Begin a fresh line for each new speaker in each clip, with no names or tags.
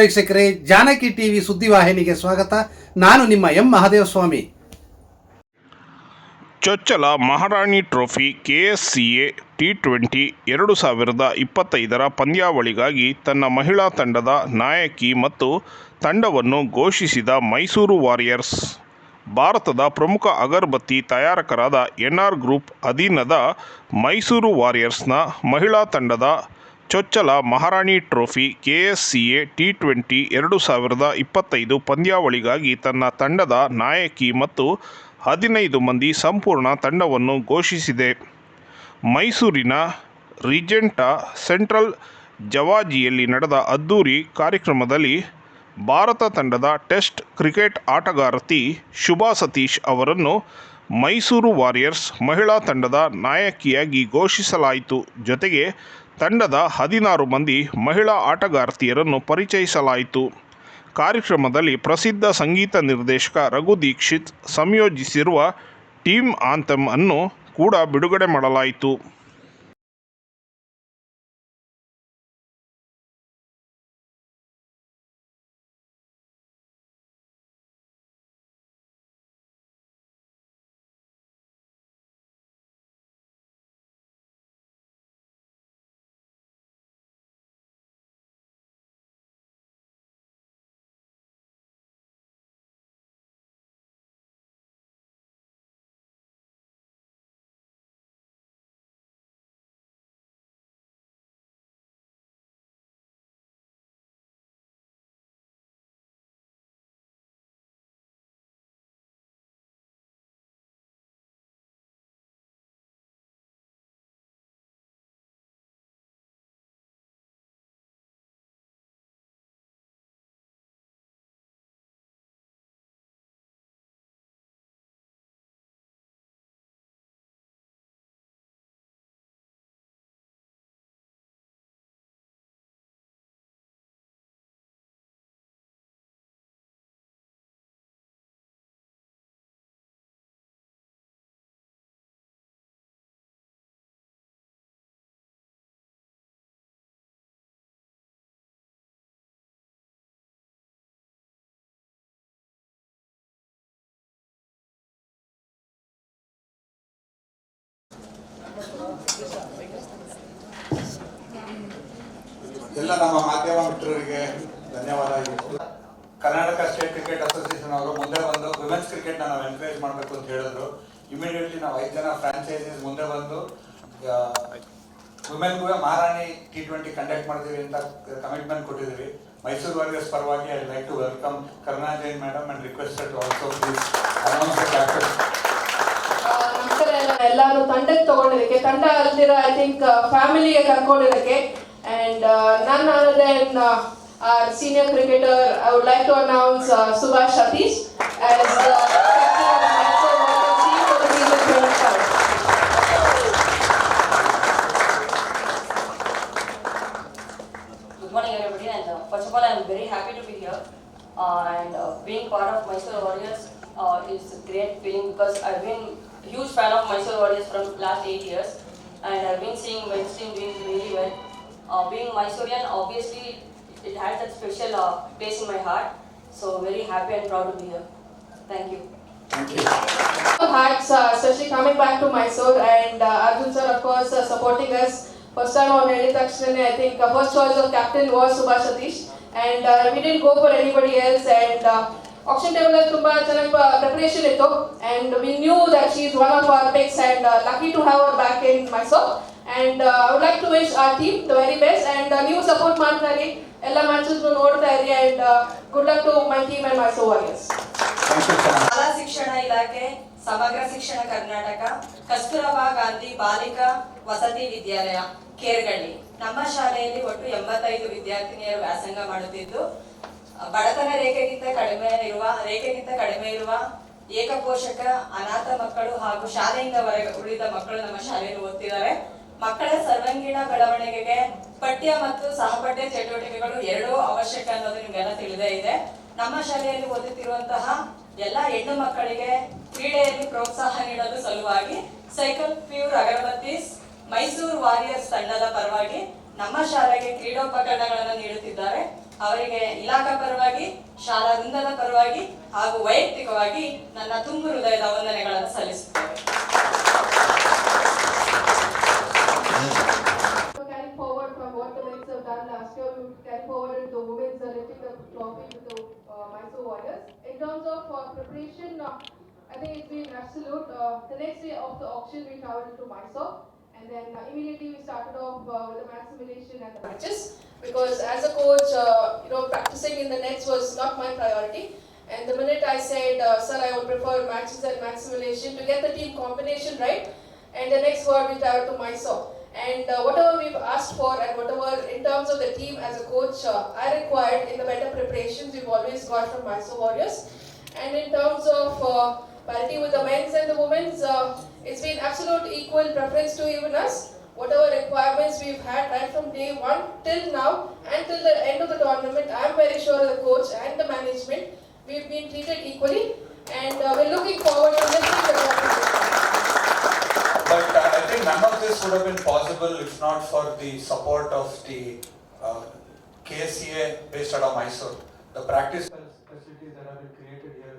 ವೀಕ್ಷಕರೇ, ಜಾನಕಿ ಟಿವಿ ಸುದ್ದಿವಾಹಿನಿಗೆ ಸ್ವಾಗತ. ನಾನು ನಿಮ್ಮ ಎಂ ಮಹಾದೇವಸ್ವಾಮಿ.
ಚೊಚ್ಚಲ Maharani trophy KSCA T twenty ಎರಡು ಸಾವಿರದ ಇಪ್ಪತ್ತೈದರ ಪಂದ್ಯಾವಳಿಗಾಗಿ ತನ್ನ ಮಹಿಳಾ ತಂಡದ ನಾಯಕಿ ಮತ್ತು ತಂಡವನ್ನು ಘೋಷಿಸಿದ ಮೈಸೂರು ವಾರಿಯರ್ಸ್. ಭಾರತದ ಪ್ರಮುಖ ಅಗರಬತ್ತಿ ತಯಾರಕರಾದ ಎನ್ಆರ್ ಗ್ರೂಪ್ ಅಧೀನದ ಮೈಸೂರು ವಾರಿಯರ್ಸ್ನ ಮಹಿಳಾ ತಂಡದ ಚೊಚ್ಚಲ Maharani trophy KSCA T twenty ಎರಡು ಸಾವಿರದ ಇಪ್ಪತ್ತೈದು ಪಂದ್ಯಾವಳಿಗಾಗಿ ತನ್ನ ತಂಡದ ನಾಯಕಿ ಮತ್ತು ಹದಿನೈದು ಮಂದಿ ಸಂಪೂರ್ಣ ತಂಡವನ್ನು ಘೋಷಿಸಿದೆ. ಮೈಸೂರಿನ ರಿಜೆಂಟಾ ಸೆಂಟ್ರಲ್ ಜವಾಜಿಯಲ್ಲಿ ನಡೆದ ಅದ್ದೂರಿ ಕಾರ್ಯಕ್ರಮದಲ್ಲಿ ಭಾರತ ತಂಡದ ಟೆಸ್ಟ್ ಕ್ರಿಕೆಟ್ ಆಟಗಾರತಿ ಶುಭಾ ಸತೀಶ್ ಅವರನ್ನು ಮೈಸೂರು ವಾರಿಯರ್ಸ್ ಮಹಿಳಾ ತಂಡದ ನಾಯಕಿಯಾಗಿ ಘೋಷಿಸಲಾಯಿತು. ಜೊತೆಗೆ ತಂಡದ ಹದಿನಾರು ಮಂದಿ ಮಹಿಳಾ ಆಟಗಾರ್ತಿಯರನ್ನು ಪರಿಚಯಿಸಲಾಯಿತು. ಕಾರ್ಯಕ್ರಮದಲ್ಲಿ ಪ್ರಸಿದ್ಧ ಸಂಗೀತ ನಿರ್ದೇಶಕ ರಘು ದೀಕ್ಷಿತ್, ಸಂಯೋಜಿಸಿರುವ ಟೀಮ್ ಆಂಥಮ್ ಅನ್ನು ಕೂಡ ಬಿಡುಗಡೆ ಮಾಡಲಾಯಿತು.
ಎಲ್ಲ ನಮ್ಮ ಮಾಧ್ಯಮ ಮಿತ್ರರಿಗೆ ಧನ್ಯವಾದ. ಕರ್ನಾಟಕ ಸ್ಟೇಟ್ ಕ್ರಿಕೆಟ್ ಅಸೋಸಿಯೇಷನ್ ಅವರು ಮುಂದೆ ಬಂದು ವಿಮೆನ್ಸ್ ಕ್ರಿಕೆಟ್ ನಾವು ಎನ್ಕರೇಜ್ ಮಾಡಬೇಕು ಅಂತ ಹೇಳಿದ್ರು. ಇಮಿಡಿಯೇಟ್ಲಿ ನಾವು ಐದು ಜನ ಫ್ರಾಂಚೈಸೀಸ್ ಮುಂದೆ ಬಂದು ವುಮೆನ್ಗೂ ಮಹಾರಾಣಿ ಟಿ ಟ್ವೆಂಟಿ ಕಂಡಕ್ಟ್ ಮಾಡಿದೀವಿ ಅಂತ ಕಮಿಟ್ಮೆಂಟ್ ಕೊಟ್ಟಿದ್ದೀವಿ ಮೈಸೂರು ವಾರಿಯರ್ಸ್ ಪರವಾಗಿ I like to welcome Karuna Jain madam and requested
also please announce ಎಲ್ಲಾರು ತಂಡಕ್ಕೆ ತಗೊಂಡಿದ್ದಕ್ಕೆ ತಂಡ ಅಲ್ದಿರ ಐ ಥಿಂಕ್ ಫ್ಯಾಮಿಲಿಗೆ ಕರ್ಕೊಂಡಿದ್ದಕ್ಕೆ ಅಂಡ್ ನನ್ then are senior cricketer I would like to announce Subhash Satish as
Good morning, everybody, and uh, first of all, I'm very happy to be here. Uh, and uh, being part of Mysore Warriors uh, is a great feeling because I've been a huge fan of Mysore audience from last eight years, and I've been seeing Mainstream doing really well. Uh, being Mysorean, obviously, it, has that special uh, place in my heart. So very happy and proud to be here. Thank you.
Thank you.
Hi, uh, especially coming back to Mysore and uh, Arjun sir, of course, uh, supporting us. First time on Reddit I think the first choice of captain was Subhash Satish, and uh, we didn't go for anybody else. And uh, option table ಅಲ್ಲಿ ತುಂಬಾ ಚೆನ್ನಾಗಿ preparation ಇತ್ತು. And we knew that she is one of our picks and lucky to have our back in my soap and I would like to wish our team the very best and ನೀವು support ಮಾಡ್ತಾ ಇರಿ ಎಲ್ಲ matches ನೋಡ್ತಾ ಇರಿ. And good luck to my team and
my so Warriors
ಶಾಲಾ ಶಿಕ್ಷಣ ಇಲಾಖೆ ಸಮಗ್ರ ಶಿಕ್ಷಣ ಕರ್ನಾಟಕ ಕಸ್ತೂರಬಾ ಗಾಂಧಿ ಬಾಲಿಕಾ ವಸತಿ ವಿದ್ಯಾಲಯ ಕೇರ್ಗಳ್ಳಿ. ನಮ್ಮ ಶಾಲೆಯಲ್ಲಿ ಒಟ್ಟು ಎಂಬತ್ತೈದು ವಿದ್ಯಾರ್ಥಿನಿಯರು ವ್ಯಾಸಂಗ ಮಾಡುತ್ತಿದ್ದು ಬಡತನ ರೇಖೆಗಿಂತ ಕಡಿಮೆ ಇರುವ, ರೇಖೆಗಿಂತ ಕಡಿಮೆ ಇರುವ ಏಕಪೋಷಕ, ಅನಾಥ ಮಕ್ಕಳು ಹಾಗೂ ಶಾಲೆಯಿಂದ ಹೊರಗೆ ಉಳಿದ ಮಕ್ಕಳು ನಮ್ಮ ಶಾಲೆಯಲ್ಲಿ ಓದ್ತಿದ್ದಾರೆ. ಮಕ್ಕಳ ಸರ್ವಾಂಗೀಣ ಬೆಳವಣಿಗೆಗೆ ಪಠ್ಯ ಮತ್ತು ಸಹಪಠ್ಯ ಚಟುವಟಿಕೆಗಳು ಎರಡೂ ಅವಶ್ಯಕ ಅನ್ನೋದು ನಿಮ್ಗೆಲ್ಲ ತಿಳಿದೇ ಇದೆ. ನಮ್ಮ ಶಾಲೆಯಲ್ಲಿ ಓದುತ್ತಿರುವಂತಹ ಎಲ್ಲ ಹೆಣ್ಣು ಮಕ್ಕಳಿಗೆ ಕ್ರೀಡೆಯಲ್ಲಿ ಪ್ರೋತ್ಸಾಹ ನೀಡಲು ಸಲುವಾಗಿ cycle pure agarbattis Mysuru Warriors ತಂಡದ ಪರವಾಗಿ ನಮ್ಮ ಶಾಲೆಗೆ ಕ್ರೀಡೋಪಕರಣಗಳನ್ನು ನೀಡುತ್ತಿದ್ದಾರೆ. ಅವರಿಗೆ ಇಲಾಖಾ ಪರವಾಗಿ ಶಾಲಾದಿನದ ಪರವಾಗಿ ಹಾಗೂ ವೈಯಕ್ತಿಕವಾಗಿ ನನ್ನ ತುಂಬು ಹೃದಯದ ವಂದನೆಗಳನ್ನು ಸಲ್ಲಿಸುತ್ತೇವೆ.
Carry forward from what of done last year you to And then uh, immediately we started off uh, with the match simulation and the matches. Because as a coach, uh, you know, practicing in the nets was not my priority. And the minute I said, uh, sir, I would prefer matches and match simulation to get the team combination right. And the next word we traveled to Mysore. And uh, whatever we've asked for and whatever in terms of the team as a coach uh, I required in the better preparations, we've always got from Mysore Warriors. And in terms of uh, parity with the men's and the women's, uh, it's been absolute equal preference to even us. Whatever requirements we've had right from day one till now and till the end of the tournament, I'm very sure the coach and the management, we've been treated equally. And uh, we're looking forward to trophy.
But uh, I think none of this would have been possible if not for the support of the uh, KSCA based out of Mysore. The practice facilities that have been created here,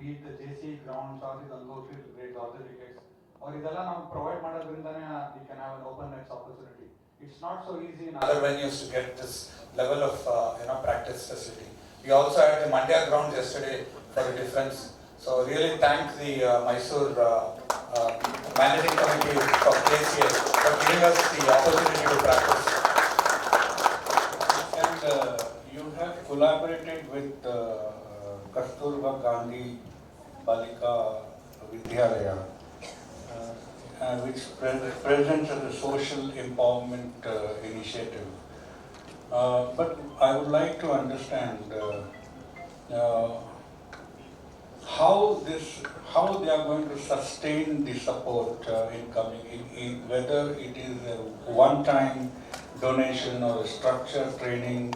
be it the JC grounds or the Gangotri grades or the wickets, or ಇದೆಲ್ಲ ನಾವು provide ಮಾಡೋದ್ರಿಂದನೇ we can have an open nets opportunity. It's not so easy in other venues to get this level of uh, you know practice facility. We also had the Mandya ground yesterday for a difference. So really thank the uh, Mysore uh, uh, managing committee of KCA for giving us the opportunity to practice.
And uh, you have collaborated with uh, Kasturba Gandhi Balika Vidyalaya, uh, uh, which pre- presents as a social empowerment uh, initiative. Uh, But I would like to understand how this, how they are going to sustain the support in coming, in, in whether it is a one-time donation or a structured training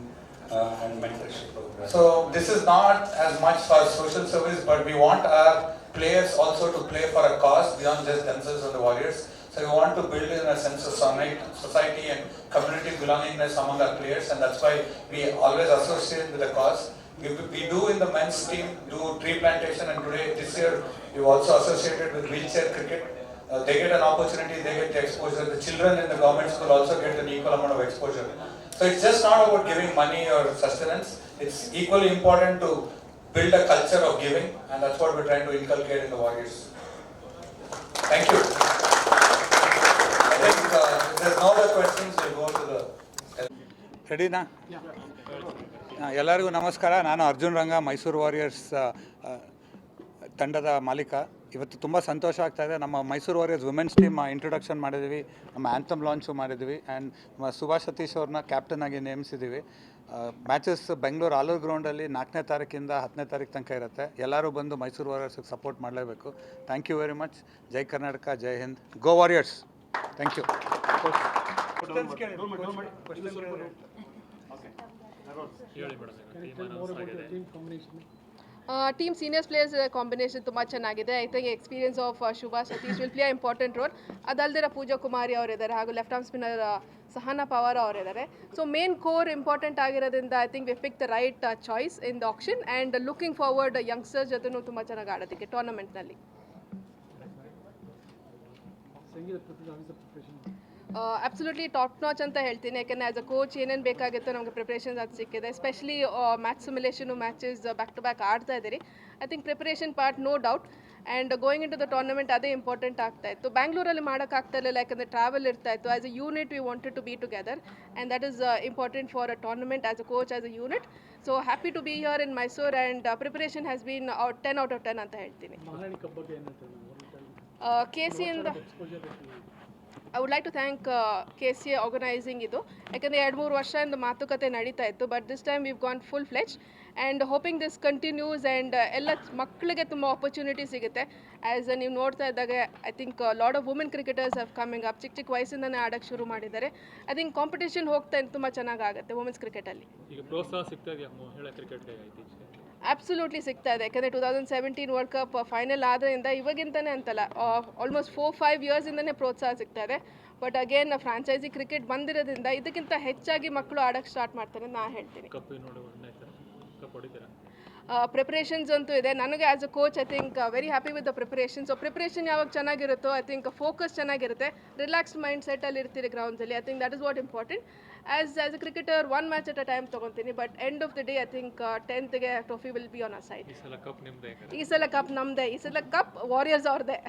uh, and mentorship program.
So this is not as much for social service, but we want our players also to play for a cause beyond just themselves and the warriors. So we want to build in a sense of society and community belongingness among our players, and that's why we always associate with the cause. We, we do in the men's team do tree plantation, and today this year we've also associated with wheelchair cricket. Uh, they get an opportunity, they get the exposure. The children in the government school also get an equal amount of exposure. So it's just not about giving money or sustenance. It's equally important to build a culture of giving, and that's what we're trying to inculcate in the Warriors. Thank you. I think uh, if there's no other questions, we'll go to the.
ರೆಡಿನಾ ಎಲ್ಲರಿಗೂ ನಮಸ್ಕಾರ ನಾನು ಅರ್ಜುನ್ ರಂಗ Mysuru warriors ತಂಡದ ಮಾಲೀಕ ಇವತ್ತು ತುಂಬ ಸಂತೋಷ ಆಗ್ತಾ ಇದೆ. ನಮ್ಮ Mysuru Warriors women's team introduction ಮಾಡಿದ್ವಿ ನಮ್ಮ ಆ್ಯಂಥಮ್ ಲಾಂಚು ಮಾಡಿದ್ವಿ ಆ್ಯಂಡ್ ನಮ್ಮ ಸುಭಾಷ್ ಸತೀಶ್ ಅವ್ರನ್ನ ಕ್ಯಾಪ್ಟನ್ ಆಗಿ ನೇಮಿಸಿದ್ದೀವಿ. ಮ್ಯಾಚಸ್ ಬೆಂಗಳೂರು ಆಲೂರು ಗ್ರೌಂಡಲ್ಲಿ ನಾಲ್ಕನೇ ತಾರೀಕಿಂದ ಹತ್ತನೇ ತಾರೀಕು ತನಕ ಇರುತ್ತೆ. ಎಲ್ಲರೂ ಬಂದು ಮೈಸೂರು ವಾರಿಯರ್ಸ್ಗೆ ಸಪೋರ್ಟ್ ಮಾಡಲೇಬೇಕು. Thank you very much Jai Karnataka Jai Hind. Go Warriors thank you
team seniors players combination ತುಂಬ ಚೆನ್ನಾಗಿದೆ. I think experience of Shubha Satish will play important role ಅದಲ್ಲದೆ ಪೂಜಾ ಕುಮಾರಿ ಅವರಿದ್ದಾರೆ ಹಾಗೂ left arm spinner Sahana Pawar ಅವರಿದ್ದಾರೆ. So main core important ಆಗಿರೋದ್ರಿಂದ I think we pick the right choice in the option and looking forward youngsters ಜೊತೆನೂ ತುಂಬ ಚೆನ್ನಾಗಿ ಆಡೋದಕ್ಕೆ ಟೂರ್ನಮೆಂಟ್ನಲ್ಲಿ absolutely top notch ಅಂತ ಹೇಳ್ತೀನಿ. ಯಾಕೆಂದರೆ ಆ್ಯಸ್ ಅ ಕೋಚ್ ಏನೇನು ಬೇಕಾಗಿತ್ತು ನಮಗೆ ಪ್ರಿಪ್ರೇಷನ್ಸ್ ಅದು ಸಿಕ್ಕಿದೆ. Especially match simulation matches back to back ಆಡ್ತಾ ಇದ್ದೀರಿ. I think preparation part no doubt and going in to the tournament ಅದೇ ಇಂಪಾರ್ಟೆಂಟ್ ಆಗ್ತಾ ಇತ್ತು. ಬ್ಯಾಂಗ್ಳೂರಲ್ಲಿ ಮಾಡೋಕ್ಕಾಗ್ತಾ ಇರಲಿಲ್ಲ ಯಾಕಂದರೆ ಟ್ರಾವೆಲ್ ಇರ್ತಾ ಇತ್ತು. As a unit we wanted to be together and that is important for a tournament as a coach as a unit so happy to be here in Mysore and preparation has been ten out of ten ಅಂತ ಹೇಳ್ತೀನಿ. K ಸಿಯಿಂದ I would like to thank K C A organising ಇದು. ಯಾಕಂದರೆ ಎರಡು ಮೂರು ವರ್ಷದಿಂದ ಮಾತುಕತೆ ನಡೀತಾ ಇತ್ತು but this time we've gone full fledge and hoping this continues and ಎಲ್ಲ ಮಕ್ಕಳಿಗೆ ತುಂಬ ಆಪರ್ಚುನಿಟಿ ಸಿಗುತ್ತೆ. ಆ್ಯಸ್ ನೀವು ನೋಡ್ತಾ ಇದ್ದಾಗ I think lot of women cricketers of coming up ಚಿಕ್ಕ ಚಿಕ್ಕ ವಯಸ್ಸಿಂದನೇ ಆಡೋಕ್ಕೆ ಶುರು ಮಾಡಿದ್ದಾರೆ. ಐ ಥಿಂಕ್ ಕಾಂಪಿಟೇಷನ್ ಹೋಗ್ತಾ ತುಂಬ ಚೆನ್ನಾಗಿ ಆಗುತ್ತೆ ವುಮೆನ್ಸ್ ಕ್ರಿಕೆಟಲ್ಲಿ
ಈಗ ಪ್ರೋತ್ಸಾಹ ಸಿಗ್ತಾ ಇದೆಯಾ? ಕ್ರಿಕೆಟ್ಗೆ
ಆಬ್ಸಲ್ಯೂಟ್ಲಿ ಸಿಗ್ತಾ ಇದೆ. ಯಾಕಂದರೆ two thousand seventeen world cup final ಆದ್ರಿಂದ ಇವಾಗಿಂದನೇ ಅಂತಲ್ಲ ಆಲ್ಮೋಸ್ಟ್ ಫೋರ್ ಫೈವ್ ಇಯರ್ಸಿಂದನೇ ಪ್ರೋತ್ಸಾಹ ಸಿಗ್ತಾ ಇದೆ. ಬಟ್ ಅಗೇನ್ ಫ್ರಾಂಚೈಸಿ ಕ್ರಿಕೆಟ್ ಬಂದಿರೋದ್ರಿಂದ ಇದಕ್ಕಿಂತ ಹೆಚ್ಚಾಗಿ ಮಕ್ಕಳು ಆಡೋಕ್ಕೆ ಸ್ಟಾರ್ಟ್ ಮಾಡ್ತಾರೆ ನಾನು ಹೇಳ್ತೀನಿ. ಪ್ರಿಪ್ರೇಷನ್ಸ್ ಅಂತೂ ಇದೆ. ನನಗೆ as a coach I think very happy with the preparation so preparation ಯಾವಾಗ ಚೆನ್ನಾಗಿರುತ್ತೋ ಐ ಥಿಂಕ್ ಫೋಕಸ್ ಚೆನ್ನಾಗಿರುತ್ತೆ. ರಿಲ್ಯಾಕ್ಸ್ ಮೈಂಡ್ ಸೆಟ್ಟಲ್ಲಿ ಇರ್ತೀರಿ ಗ್ರೌಂಡ್ಸಲ್ಲಿ I think that is what important as as a cricketer one match at a time ತೊಗೊತೀನಿ but end of the day I think ಟೆಂತ್ಗೆ trophy will be on a side ಈ ಸಲ cup ನಮ್ಮದೇ ಈ ಸಲ cup warriors ಅವ್ರದ್ದೇ